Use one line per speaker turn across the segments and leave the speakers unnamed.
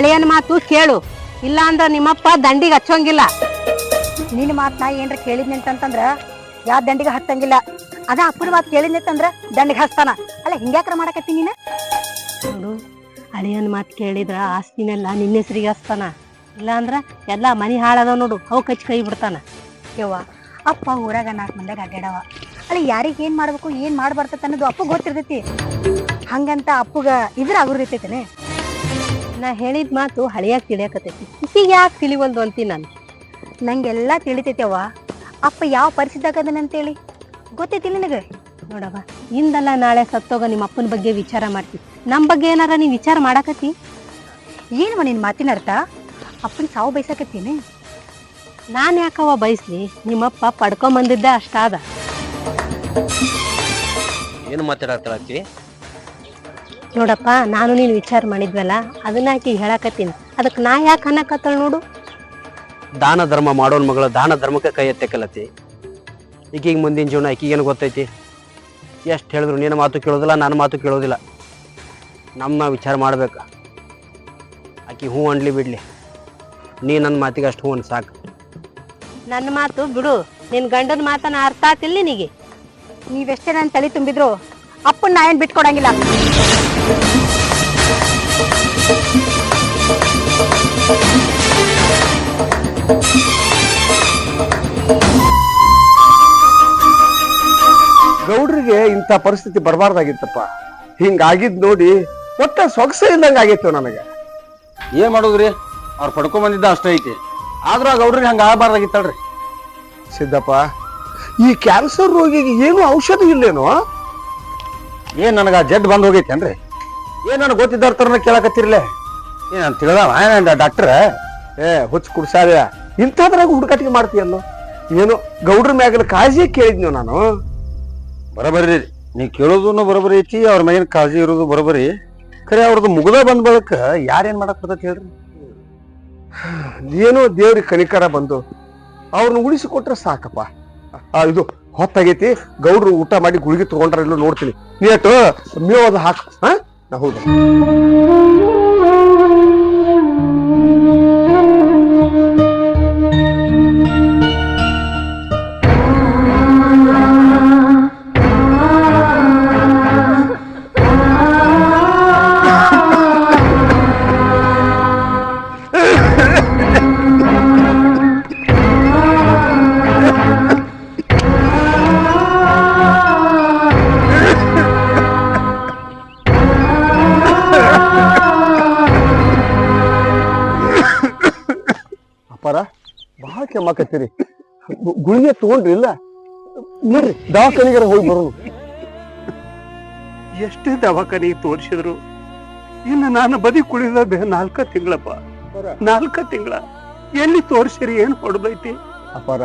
ಹಳೆಯನ್ ಮಾತು ಕೇಳು. ಇಲ್ಲ ಅಂದ್ರ ನಿಮ್ಮಪ್ಪ ದಂಡಿಗೆ ಹಚ್ಚೋಂಗಿಲ್ಲ.
ನಿನ್ನ ಮಾತ್ ನಾ ಏನ್ರ ಕೇಳಿದ್ನಿ ಅಂತಂದ್ರ ಯಾ ದಂಡಿಗೆ ಹತ್ತಂಗಿಲ್ಲ ಅದ ಅಪ್ಪನ ಮಾತು ಕೇಳಿದ್ನಿ ಅಂತಂದ್ರ ದಂಡಿಗೆ ಹಚ್ತಾನ. ಅಲ್ಲ ಹಿಂಗ್ಯಾಕ್ರ ಮಾಡಕತ್ತಿ ನೀನ?
ನೋಡು ಅಳಿಯನ ಮಾತು ಕೇಳಿದ್ರ ಆಸ್ತಿನೆಲ್ಲ ನಿನ್ನ ಹೆಸರಿಗೆ ಹಚ್ತಾನ. ಇಲ್ಲ ಅಂದ್ರ ಎಲ್ಲ ಮನಿ ಹಾಳದ ನೋಡು ಅವು ಕಚ್ಚಿ ಕೈ ಬಿಡ್ತಾನ.
ಯವ್ವ ಅಪ್ಪ ಊರಾಗ ನಾಲ್ಕು ಮಂದ್ಯಾಗ ಅಡ್ಡಾಡವ ಅಲ್ಲ ಯಾರಿಗೆ ಏನ್ ಮಾಡ್ಬೇಕು ಏನ್ ಮಾಡ್ಬಾರ್ದ ಅನ್ನೋದು ಅಪ್ಪ ಗೊತ್ತಿರ್ತೈತಿ. ಹಂಗಂತ ಅಪ್ಪಗ ಇದ್ರ ಆಗುರ್ತೈತೇನೆ
ನಾ ಹೇಳಿದ ಮಾತು ಹಳೆಯಾಗಿ ತಿಳಿಯಕತ್ತೈತಿ. ಈಕಿಗೆ ಯಾಕೆ ತಿಳಿವಲ್ದು ಅಂತೀನಿ ನಾನು?
ನಂಗೆಲ್ಲ ತಿಳಿತೈತವ್ವ ಅಪ್ಪ ಯಾವ ಪರಿಸ್ಥಿತಿ ಅಂತೇಳಿ? ಗೊತ್ತೈತಿ ನಿನಗೆ?
ನೋಡವ್ವ, ಇಂದಲ್ಲ ನಾಳೆ ಸತ್ತೋಗ ನಿಮ್ಮ ಅಪ್ಪನ ಬಗ್ಗೆ ವಿಚಾರ ಮಾಡ್ತಿ. ನಮ್ಮ ಬಗ್ಗೆ ಏನಾರ ನೀ ವಿಚಾರ ಮಾಡಾಕತ್ತಿ?
ಏನವ ನಿನ್ನ ಮಾತಿನ ಅರ್ಥ? ಅಪ್ಪನ ಸಾವು ಬಯಸಕತ್ತೀನಿ
ನಾನು ಯಾಕವ ಬಯಸ್ಲಿ ನಿಮ್ಮಪ್ಪ ಪಡ್ಕೊಂಬಂದಿದ್ದ ಅಷ್ಟಾದ.
ಏನು ಮಾತಾಡತ್ತಿ
ನೋಡಪ್ಪ ನಾನು ನೀನು ವಿಚಾರ ಮಾಡಿದ್ವಲ್ಲ ಅದನ್ನ ಆಕಿ ಹೇಳಕತ್ತೀನಿ. ಅದಕ್ಕೆ ನಾ ಯಾಕೆ ಅನ್ನಕತ್ತಳ ನೋಡು?
ದಾನ ಧರ್ಮ ಮಾಡೋನ್ ಮಗಳು ದಾನ ಧರ್ಮಕ್ಕೆ ಕೈ ಎತ್ತಕಲತ್ತಿ. ಈಗೀಗ ಮುಂದಿನ ಜೀವನ ಈಕಿಗೇನು ಗೊತ್ತೈತಿ? ಎಷ್ಟು ಹೇಳಿದ್ರು ನಿನ್ನ ಮಾತು ಕೇಳೋದಿಲ್ಲ ನನ್ನ ಮಾತು ಕೇಳೋದಿಲ್ಲ. ನಮ್ಮ ನಾವು ವಿಚಾರ ಮಾಡ್ಬೇಕು. ಆಕಿ ಹೂ ಅನ್ಲಿ ಬಿಡ್ಲಿ. ನೀ ನನ್ನ ಮಾತಿಗೆ ಅಷ್ಟು ಹೂ ಅನ್ ಸಾಕು
ನನ್ನ ಮಾತು ಬಿಡು ನಿನ್ನ ಗಂಡನ ಮಾತನ್ನ ಅರ್ಥ ಆತಿಲ್ಲ ನಿನಗೆ.
ನೀವೆಷ್ಟೇ ನನ್ನ ತಲೆ ತುಂಬಿದ್ರು ಅಪ್ಪನ ನಾ ಏನು ಬಿಟ್ಕೊಡಂಗಿಲ್ಲ.
ಗೌಡ್ರಿಗೆ ಇಂಥ ಪರಿಸ್ಥಿತಿ ಬರಬಾರ್ದಾಗಿತ್ತಪ್ಪ. ಹಿಂಗಾಗಿದ್ ನೋಡಿ ಒಟ್ಟ ಸೊಗಸೆ ಇದ್ದಂಗೆ ಆಗಿತ್ತು ನನಗೆ.
ಏನ್ ಮಾಡೋದ್ರಿ? ಅವ್ರು ಪಡ್ಕೊಂಡ್ ಬಂದಿದ್ದ ಅಷ್ಟೇ ಐತಿ. ಆದ್ರೂ ಗೌಡ್ರಿಗೆ ಹಂಗ ಆಗಬಾರ್ದಾಗಿತ್ತಳ್ರಿ
ಸಿದ್ದಪ್ಪ ಈ ಕ್ಯಾನ್ಸರ್ ರೋಗಿಗೆ ಏನು ಔಷಧಿ ಇಲ್ಲೇನೋ?
ಏನ್ ನನಗ ಜಡ್ ಬಂದ್ ಹೋಗೈತೇನ್ರಿ ಏನ್ ನನಗೆ ಗೊತ್ತಿದ್ದಾರ ತರನ ಕೇಳಕತ್ತಿರ್ಲೆ? ಏನ್ ನಾನು ತಿಳಿದವ ಡಾಕ್ಟ್ರ?
ಏ ಹುಚ್ಚ ಕುಡ್ಸಾದ ಇಂಥದ್ರಾಗ ಹುಡುಕಾಟಿಗೆ ಮಾಡ್ತೀಯಲ್ಲೋ? ಏನು ಗೌಡ್ರ ಮ್ಯಾಗಲ್ ಕಾಳಜಿ ಕೇಳಿದ್ನೋ ನಾನು?
ಬರಬರಿ ನೀವು ಕೇಳೋದು ಬರಬರಿ ಐತಿ, ಅವ್ರ ಮ್ಯಾಗಿನ ಕಾಳಜಿ ಇರೋದು ಬರಬರಿ. ಖರೆ ಅವ್ರದ್ದು ಮುಗ್ದ ಬಂದ ಬಳಕ ಯಾರೇನ್ ಮಾಡಕ್ ಬರ್ತೈತಿ ಹೇಳ್ರಿ?
ಏನೋ ದೇವ್ರಿಗೆ ಕನಿಕರ ಬಂದು ಅವ್ರನ್ನ ಉಳಿಸಿಕೊಟ್ರೆ ಸಾಕಪ್ಪ. ಇದು ಹೊತ್ತಾಗೈತಿ, ಗೌಡ್ರು ಊಟ ಮಾಡಿ ಗುಳಿಗೆ ತಗೊಂಡ್ರ ಇಲ್ಲೋ ನೋಡ್ತೀನಿ. ನೀಟು ಅದು ಹಾಕು. ಹಾ? ನಾ ಹೌದು ಕೆಮ್ಮಕತ್ತೀರಿ ಮಾಕತ್ತೀರಿ ಗುಳಿಗೆ ತಗೊಂಡ್ರಿ ಇಲ್ಲ? ನೋಡ್ರಿ ದವಾಖಾನಿಗಾರ ಹೋಗಿ ಬರೋದು.
ಎಷ್ಟೇ ದವಾಖಾನಿಗೆ ತೋರಿಸಿದ್ರು? ಇನ್ನು ನಾನು ಬದಿ ಕುಳಿದ ನಾಲ್ಕ ತಿಂಗಳಪ್ಪ. ನಾಲ್ಕ ತಿಂಗಳ. ಎಲ್ಲಿ ತೋರಿಸಿರಿ ಏನ್ ಹೊಡೆದೈತಿ?
ಅಪ್ಪಾರ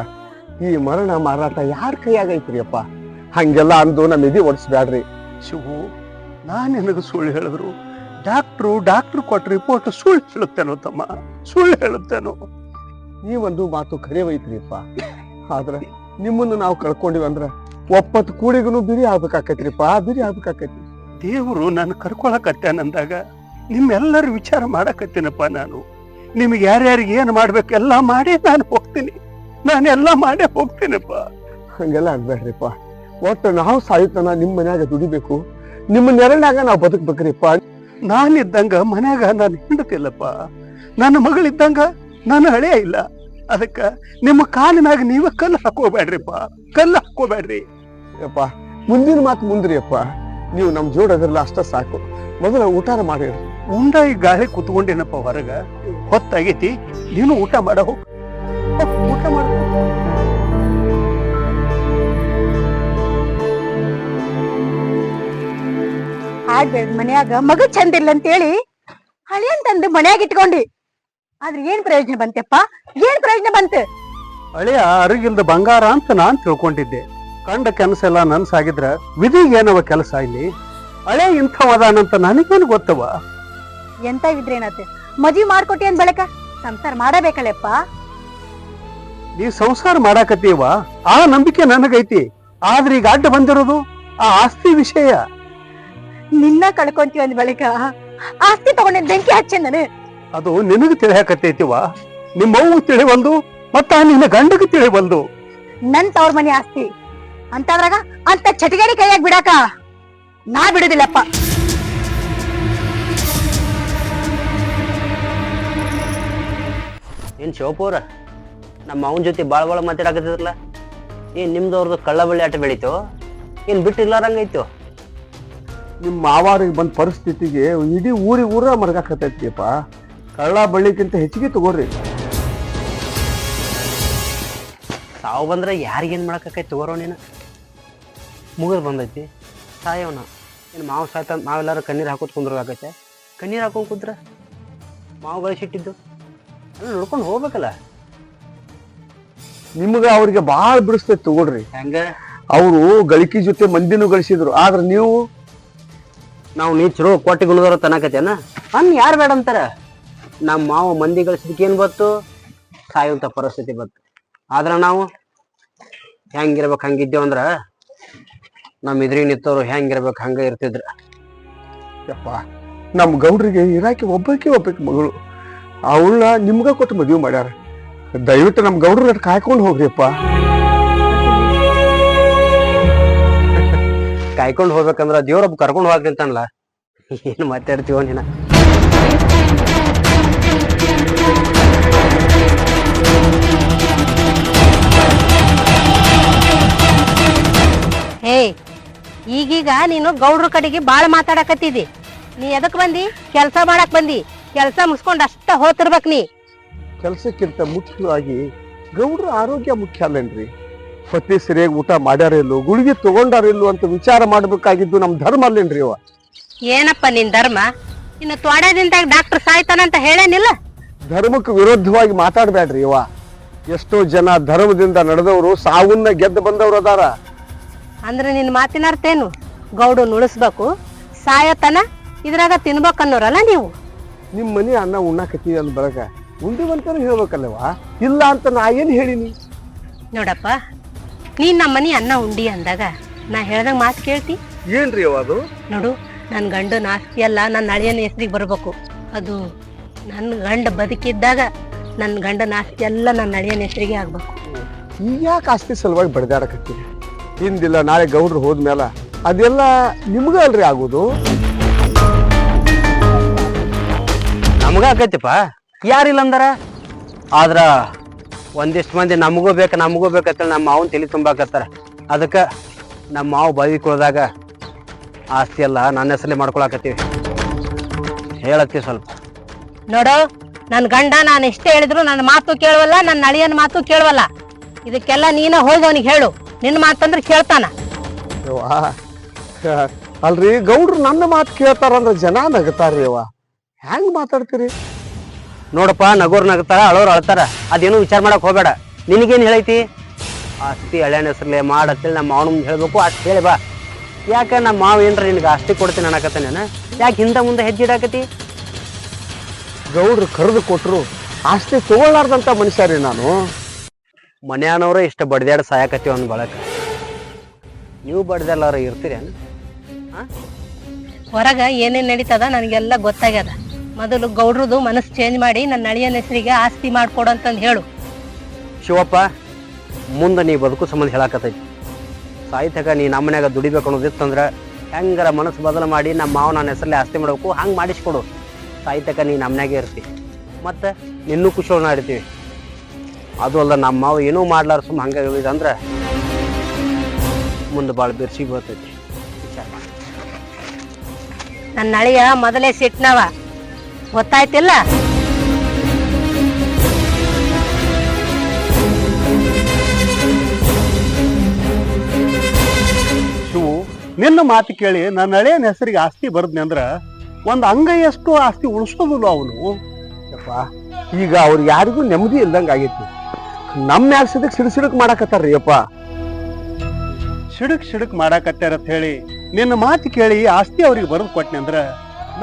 ಈ ಮರಣ ಮಾರಾಟ ಯಾರ ಕೈಯಾಗೈತ್ರಿ ಅಪ್ಪ? ಹಂಗೆಲ್ಲ ಅಂದು ನಮ್ಮ ಎದಿ ಓಡಿಸ್ಬೇಡ್ರಿ
ಶಿವು ನಾನ್ ನಿನಗೆ ಸುಳ್ಳು ಹೇಳಿದ್ರು. ಡಾಕ್ಟ್ರು ಡಾಕ್ಟ್ರು ಕೊಟ್ಟ ರಿಪೋರ್ಟ್ ಸುಳ್ಳು ಹೇಳುತ್ತೇನೋ ತಮ್ಮ. ಸುಳ್ಳು ಹೇಳುತ್ತೇನೋ.
ಈ ಒಂದು ಮಾತು ಖರೆ ಅಪ್ಪ ಆದ್ರ ನಿಮ್ಮನ್ನು ನಾವು ಕಳ್ಕೊಂಡಿವಿ ಅಂದ್ರ ಒಪ್ಪತ್ತು ಕೂಡಿಗೂ ಬಿರಿ ಆಗ್ಬೇಕಾಕೈತ್ರಿಪ್ಪ ಬಿರಿ ಆಗ್ಬೇಕಾಕೈತಿ
ದೇವರು ನಾನು ಕರ್ಕೊಳಕತ್ತೇನಂದಾಗ ನಿಮ್ಮೆಲ್ಲರ ವಿಚಾರ ಮಾಡಕತ್ತೀನಪ್ಪ ನಾನು. ನಿಮ್ಗೆ ಯಾರ್ಯಾರಿಗೆ ಏನ್ ಮಾಡ್ಬೇಕು ಎಲ್ಲ ಮಾಡಿ ನಾನು ಹೋಗ್ತೀನಿ. ನಾನು ಎಲ್ಲ ಮಾಡೇ ಹೋಗ್ತೀನಪ್ಪ.
ಹಂಗೆಲ್ಲ ಆಗ್ಬೇಡ್ರಿಪ್ಪ. ಒಟ್ಟು ನಾವು ಸಾಯುತ್ತನ ನಿಮ್ ಮನ್ಯಾಗ ದುಡಿಬೇಕು. ನಿಮ್ಮ ನೆರಳಾಗ ನಾವು ಬದುಕ್ಬೇಕ್ರಿಪ್ಪ.
ನಾನಿದ್ದಂಗ ಮನ್ಯಾಗ ನಾನು ಹಿಂಡತಿಲ್ಲಪ್ಪ ನನ್ನ ಮಗಳಿದ್ದಂಗ ನಾನು ಹಳೆಯ ಇಲ್ಲ. ಅದಕ್ಕ ನಿಮ್ಮ ಕಾಲಿನಾಗ ನೀವ ಕಲ್ಲು ಹಾಕೋಬೇಡ್ರಿಪ್ಪ, ಕಲ್ಲು ಹಾಕೋಬೇಡ್ರಿ.
ಅಪ್ಪ ಮುಂದಿನ ಮಾತು ಮುಂದ್ರಿ ಅಪ್ಪ ನೀವು ನಮ್ ಜೋಡ ಅಷ್ಟ ಸಾಕು. ಮೊದಲ ಊಟಾರ ಮಾಡಿರಿ
ಉಂಡ ಈ ಗಾಳಿ ಕುತ್ಕೊಂಡೇನಪ್ಪ ಹೊರಗ? ಹೊತ್ತಾಗೈತಿ, ನೀನು ಊಟ ಮಾಡ, ಹೋಗ್. ಊಟ ಮಾಡ.
ಮನ್ಯಾಗ, ಮಗ ಚಂದಿಲ್ಲ ಅಂತ ಅಂತೇಳಿ ಹಳಿ ಅಂತಂದು ಮನ್ಯಾಗ ಇಟ್ಕೊಂಡಿ. ಆದ್ರೆ ಏನ್ ಪ್ರಯೋಜನ ಬಂತೆಪ್ಪ? ಏನ್ ಪ್ರಯೋಜನ ಬಂತು?
ಅಳಿಯ ಅರಿಗಿಲ್ದ ಬಂಗಾರ ಅಂತ ನಾನ್ ತಿಳ್ಕೊಂಡಿದ್ದೆ. ಕಂಡ ಕೆಲಸ ಎಲ್ಲ ನನ್ಸಾಗಿದ್ರ ವಿಧಿಗ್ ಏನವ ಕೆಲಸ ಇಲ್ಲಿ? ಹಳೆ ಇಂಥವದಾನಂತ ನನಗೇನು ಗೊತ್ತವ?
ಎಂತ ಇದ್ರೇನತ್ತೆ? ಮದ್ವಿ ಮಾಡ್ಕೊಟ್ಟಿ ಅಂದ್ ಬಳಕ ಸಂಸಾರ ಮಾಡಬೇಕಲ್ಲಪ್ಪ
ನೀ ಸಂಸಾರ ಮಾಡಾಕತ್ತೀವ? ಆ ನಂಬಿಕೆ ನನಗೈತಿ. ಆದ್ರೆ ಈಗ ಅಡ್ಡ ಬಂದಿರೋದು? ಆ ಆಸ್ತಿ ವಿಷಯ.
ನಿನ್ನ ಕಳ್ಕೊಂತೀವಿ ಅಂದ್ ಬಳಿಕ ಆಸ್ತಿ ತಗೊಂಡಿದ್ ಬೆಂಕಿ ಹಚ್ಚೆ ನಾನು.
ಅದು ನಿನಗೆ ತಿಳಿಯಾಕತ್ತೈತಿವ ನಿಮ್ಮ ತಿಳಿಬಲ್ದು ತಿಳಿವಲ್ದು ಮತ್ತ ನಿನ್ನ ಗಂಡಗ ತಿಳಿವಲ್ದು.
ನನ್ ತವ್ರ ಮನೆ ಆಸ್ತಿ. ಅಂತದ್ರಾಗ ಅಂತ ಚಟಿಗೇಡಿ ಕೈಯಾಗ ಬಿಡಾಕ ನಾ ಬಿಡುದಿಲ್ಲಪ್ಪ.
ಏನ್ ಶಿವಪುರ? ನಮ್ಮ ಅವನ ಜೊತೆ ಬಾಳ ಬಾಳ ಮಾತಾಡಕತ್ತಿದ್ರಲ್ಲ? ಏನ್ ನಿಮ್ದು ಅವ್ರದ್ದು ಕಳ್ಳ ಬಳ್ಳಿ ಆಟ ಬೆಳೀತು? ಏನ್ ಬಿಟ್ಟಿರ್ಲಾರಂಗೈತು
ನಿಮ್ಮ ಮಾವಾರಿಗೆ ಬಂದ ಪರಿಸ್ಥಿತಿಗೆ ಇಡೀ ಊರಿಗೆ ಊರ ಮರ್ಗಾಕತ್ತೈತಿಯಪ್ಪ ಕಳ್ಳ ಬಳ್ಳಿಕ್ಕಿಂತ ಹೆಚ್ಚಿಗೆ ತಗೋರಿ.
ಸಾವು ಬಂದ್ರೆ ಯಾರಿಗೇನು ಮಾಡಕ್ಕೈತಿ ತಗೋರೋ ನೀನು? ಮುಗಿದು ಬಂದೈತಿ. ಸಾಯವನ ಏನು ಮಾವು ಸಾಯ್ತ ಮಾವೆಲ್ಲರೂ ಕಣ್ಣೀರು ಹಾಕೋತ್ ಕುಂದ್ರಾಗೈತೆ ಕಣ್ಣೀರು ಹಾಕೊಂಡು ಕುಂದ್ರ ಮಾವು ಗಳಿಸಿಟ್ಟಿದ್ದು? ಅಲ್ಲ ನೋಡ್ಕೊಂಡು ಹೋಗ್ಬೇಕಲ್ಲ.
ನಿಮ್ಗೆ ಅವ್ರಿಗೆ ಭಾಳ ಬಿಡಿಸ್ತೈತಿ ತಗೊಳ್ರಿ.
ಹೆಂಗ?
ಅವರು ಗಳಿಕೆ ಜೊತೆ ಮಂದಿನೂ ಗಳಿಸಿದ್ರು. ಆದ್ರೆ ನೀವು?
ನಾವು ನೀ ಚಲೋ ಕೊಟ್ಟಿ ಗುಣದವ್ರ ತನಕತ್ತೇನ ಅನ್ ಯಾರು ಬೇಡ ಅಂತಾರ? ನಮ್ಮ ಮಾವ ಮಂದಿ ಗಳಿಸಿದಕ್ಕೆ ಏನ್ ಬತ್ತು ಸಾಯುವಂತ ಪರಿಸ್ಥಿತಿ ಬತ್ತು ಆದ್ರೆ ನಾವು ಹೆಂಗಿರ್ಬೇಕು ಹಂಗಿದ್ದೇವು ಅಂದ್ರ ನಮ್ಮ ಇದ್ರಿಗೆ ನಿಂತವ್ರು ಹೆಂಗಿರ್ಬೇಕು ಹಂಗ ಇರ್ತಿದ್ರ.
ಯಪ್ಪ ನಮ್ಮ ಗೌಡ್ರಿಗೆ ಇರಾಕಿ ಒಬ್ಬಾಕಿ ಒಬ್ಬಕ್ಕೆ ಮಗಳು. ಅವಳನ್ನ ನಿಮ್ಗ ಕೊಟ್ಟು ಮದುವೆ ಮಾಡ್ಯಾರ. ದಯವಿಟ್ಟು ನಮ್ಮ ಗೌಡ್ರ ಕಾಯ್ಕೊಂಡು ಹೋಗ್ರಿಪ್ಪ
ಕಾಯ್ಕೊಂಡು ಹೋಗ್ಬೇಕಂದ್ರ ದೇವ್ರೊಬ್ಬ ಕರ್ಕೊಂಡು ಹೋಗ್ಲಿ ಅಂತಾನಲ್ಲ ಏನು ಮಾತಾಡ್ತೀವೋ ನೀನ?
ಹೇ ಈಗೀಗ ನೀನು ಗೌಡ್ರ ಕಡೆಗೆ ಬಾಳ ಮಾತಾಡಕತ್ತಿದಿ. ನೀ ಎದಕ್ ಬಂದಿ? ಕೆಲ್ಸ ಮಾಡಕ್ ಬಂದಿ. ಕೆಲ್ಸ ಮುಗಿಸ್ಕೊಂಡ್ ಅಷ್ಟ ಹೋತಿರ್ಬೇಕ್ ನೀ.
ಕೆಲಸಕ್ಕಿಂತ ಮುಖ್ಯವಾಗಿ ಗೌಡ್ರ ಆರೋಗ್ಯ ಮುಖ್ಯ ಅಲ್ಲೇನ್ರಿ? ಪತಿ ಸರಿಯಾಗಿ ಊಟ ಮಾಡ್ಯಾರಿಲ್ಲೋ ಗುಳಿಗೆ ತಗೊಂಡಾರಿಲ್ಲೋ ಅಂತ ವಿಚಾರ ಮಾಡ್ಬೇಕಾಗಿದ್ದು ನಮ್ಮ ಧರ್ಮ ಅಲ್ಲೇನ್ರಿ ಅವ
ಏನಪ್ಪ ನಿನ್ ಧರ್ಮ? ಇನ್ನು ತ್ವಾಡದಿಂದಾಗ ಡಾಕ್ಟರ್ ಸಾಯ್ತಾನಂತ ಹೇಳೇನಿಲ್ಲ?
ಧರ್ಮಕ್ಕೆ ವಿರುದ್ಧವಾಗಿ ಮಾತಾಡ್ಬೇಡ್ರಿ ಇವ ಎಷ್ಟೋ ಜನ ಧರ್ಮದಿಂದ ನಡೆದವರು ಸಾವನ್ನ ಗೆದ್ದು ಬಂದವರು ಅದಾರ.
ಅಂದ್ರೆ ನಿನ್ನ ಮಾತಿನ ಅರ್ಥ ಏನು? ಗೌಡು ಉಳಿಸ್ಬೇಕು ಸಾಯತನ ಇದ್ರಾಗ ತಿನ್ಬೇಕನ್ನೋರಲ್ಲ ನೀವು.
ನಿಮ್ಮ ಮನೆ ಅನ್ನ ಉಣ್ಣಾಕತ್ತೀವಿ ಅಂದ ಬರಕ ಉಂಡಿವಂತನೂ ಹೇಳ್ಬೇಕಲ್ಲವಾ ಇಲ್ಲ ಅಂತ ನಾ ಏನು ಹೇಳಿನಿ?
ನೋಡಪ್ಪ ನೀನ್ ನಮ್ಮ ಮನಿ ಅನ್ನ ಉಂಡಿ ಅಂದಾಗ ನಾ ಹೇಳ್ದಂಗ ಮಾತು ಕೇಳ್ತಿ?
ಏನ್ರಿ ಅವ ಅದು?
ನೋಡು ನನ್ನ ಗಂಡನ ಆಸ್ತಿ ಅಲ್ಲ ನನ್ನ ಅಳಿಯನ ಹೆಸ್ರಿಗೆ ಬರಬೇಕು. ಅದು ನನ್ನ ಗಂಡ ಬದುಕಿದ್ದಾಗ ನನ್ನ ಗಂಡನ ಆಸ್ತಿ ಎಲ್ಲ ನನ್ನ ಅಳಿಯನ ಹೆಸರಿಗೆ ಆಗ್ಬೇಕು.
ಈಗ ಯಾಕೆ ಆಸ್ತಿ ಸಲುವಾಗಿ ಬಡ್ದಾಡಕತ್ತೀರಿ ಹಿಂದಿಲ್ಲ ನಾಳೆ ಗೌಡ್ರು ಹೋದ್ಮೇಲೆ ಅದೆಲ್ಲ ನಿಮ್ಗ ಅಲ್ರಿ ಆಗೋದು?
ನಮಗ ಆಕೈತಿಪ್ಪ. ಯಾರಿಲ್ಲ ಅಂದಾರ? ಆದ್ರ ಒಂದಿಷ್ಟು ಮಂದಿ ನಮಗೂ ಬೇಕು ನಮಗೂ ಬೇಕಂತೇಳಿ ನಮ್ಮ ಮಾವನ್ ತಲೆ ತುಂಬಾಕತ್ತಾರ. ಅದಕ್ಕೆ ನಮ್ಮ ಮಾವು ಬದುಕೊಳ್ದಾಗ ಆಸ್ತಿ ಎಲ್ಲ ನನ್ನ ಹೆಸರಲ್ಲಿ ಮಾಡ್ಕೊಳಕತ್ತೀವಿ. ಹೇಳತ್ತೀವಿ ಸ್ವಲ್ಪ.
ನೋಡು ನನ್ನ ಗಂಡ ನಾನು ಎಷ್ಟೇ ಹೇಳಿದ್ರು ನನ್ನ ಮಾತು ಕೇಳುವಲ್ಲ ನನ್ನ ಅಳಿಯನ ಮಾತು ಕೇಳುವಲ್ಲ. ಇದಕ್ಕೆಲ್ಲ ನೀನ ಹೋಗಿ ಅವನಿಗೆ ಹೇಳು. ನಿನ್ನ ಮಾತಂದ್ರೆ ಕೇಳ್ತಾನ.
ಅಲ್ರಿ ಗೌಡ್ರು ನನ್ನ ಮಾತು ಕೇಳ್ತಾರಂದ್ರ ಜನ ನಗತಾರ್ರಿ ಅವ ಹೆಂಗ್ ಮಾತಾಡ್ತೀರಿ?
ನೋಡಪ್ಪ ನಗೋರ್ ನಗತಾರ ಅಳೋರ್ ಅಳ್ತಾರ. ಅದೇನು ವಿಚಾರ ಮಾಡಕ್ ಹೋಗ್ಬೇಡ. ನಿನಗೇನು ಹೇಳೈತಿ? ಆಸ್ತಿ ಹಳೆಯ ಹೆಸರ್ಲೆ ಮಾಡತ್ತೇಳಿ ನಮ್ಮ ಮಾವನ ಮುಂದೆ ಹೇಳ್ಬೇಕು ಅಷ್ಟು ಹೇಳಿ ಬಾ. ಯಾಕೆ ನಮ್ಮ ಮಾವ ಏನ್ರ ನಿನಗೆ ಆಸ್ತಿ ಕೊಡ್ತೀನಿ ಅನ್ನಕತ್ತಾನೇನ ಯಾಕೆ ಹಿಂದೆ ಮುಂದೆ ಹೆಜ್ಜೆ ಇಡಾಕತಿ
ಗೌಡ್ರು ಕರೆದು ಕೊಟ್ರು ಆಸ್ತಿ ತಗೊಳ್ಳಾರ್ದಂತ ಮನುಷ್ಯ ರೀ ನಾನು.
ಮನ್ಯಾನವ್ರ ಇಷ್ಟು ಬಡ್ದ್ಯಾಡ ಸಾಯಕತ್ತೀವಿ ಅಂದ್ ಬಳಕ. ನೀವು ಬಡ್ದೆಲ್ಲಾರ ಇರ್ತೀರೇನು?
ಹೊರಗ ಏನೇನ್ ನಡೀತದ ನನಗೆಲ್ಲ ಗೊತ್ತಾಗ್ಯದ. ಮೊದಲು ಗೌಡ್ರದು ಮನಸ್ಸು ಚೇಂಜ್ ಮಾಡಿ ನನ್ನ ಅಳಿಯನ ಹೆಸರಿಗೆ ಆಸ್ತಿ ಮಾಡ್ಕೊಡು ಅಂತಂದು ಹೇಳು.
ಶಿವಪ್ಪ ಮುಂದೆ ನೀ ಬದುಕು ಸಂಬಂಧ ಹೇಳಕತ್ತೈತಿ. ಸಾಹಿತ್ಯಕ ನೀ ನಮ್ಮ ಮನ್ಯಾಗ ದುಡಿಬೇಕು ಅನ್ನೋದಿತ್ತಂದ್ರೆ ಹೆಂಗಾರ ಮನಸ್ಸು ಬದಲು ಮಾಡಿ ನಮ್ಮ ಮಾವ ನನ್ನ ಹೆಸರಲ್ಲಿ ಆಸ್ತಿ ಮಾಡಬೇಕು ಹಂಗೆ ಮಾಡಿಸ್ಕೊಡು. ಸಾಹಿತ್ಯಕ ನೀ ನಮ್ಮನ್ಯಾಗೆ ಇರ್ತಿ. ಮತ್ತು ನಿನ್ನೂ ಖುಷಿ ನಾಡ್ತೀವಿ ಅದು ಅಲ್ಲ ನಮ್ಮ ಮಾವ ಏನೂ ಮಾಡ್ಲಾರ ಸುಮ್ಮ ಹಂಗೆ ಹೇಳಿದಂದ್ರೆ ಮುಂದೆ ಭಾಳ ಬಿರ್ಸಿ ಬರ್ತೈತಿ.
ನನ್ನ ಅಳಿಯ ಮೊದಲೇ ಸಿಟ್ನವ. ಗೊತ್ತಾಯ್ತಿಲ್ಲ?
ಶಿವು ನಿನ್ನ ಮಾತು ಕೇಳಿ ನನ್ನ ಹಳೆಯನ ಹೆಸರಿಗೆ ಆಸ್ತಿ ಬರದ್ನಿ ಅಂದ್ರ ಒಂದ್ ಅಂಗೈಯಷ್ಟು ಆಸ್ತಿ ಉಳಿಸೋದಿಲ್ಲ ಅವನು.
ಯಪ್ಪ ಈಗ ಅವ್ರು ಯಾರಿಗೂ ನೆಮ್ಮದಿ ಇಲ್ದಂಗ ಆಗೈತಿ ನಮ್ಮ ಮ್ಯಾಗ ಸಿಡಕ್ ಸಿಡು ಸಿಡಕ್ ಮಾಡಾಕತ್ತಾರ್ರಿ ಅಪ್ಪ.
ಸಿಡುಕ್ ಸಿಡುಕ್ ಮಾಡಾಕತ್ತಾರ ಅಂತ ಹೇಳಿ ನಿನ್ನ ಮಾತು ಕೇಳಿ ಆಸ್ತಿ ಅವ್ರಿಗೆ ಬರೆದು ಕೊಟ್ಟೆ ಅಂದ್ರ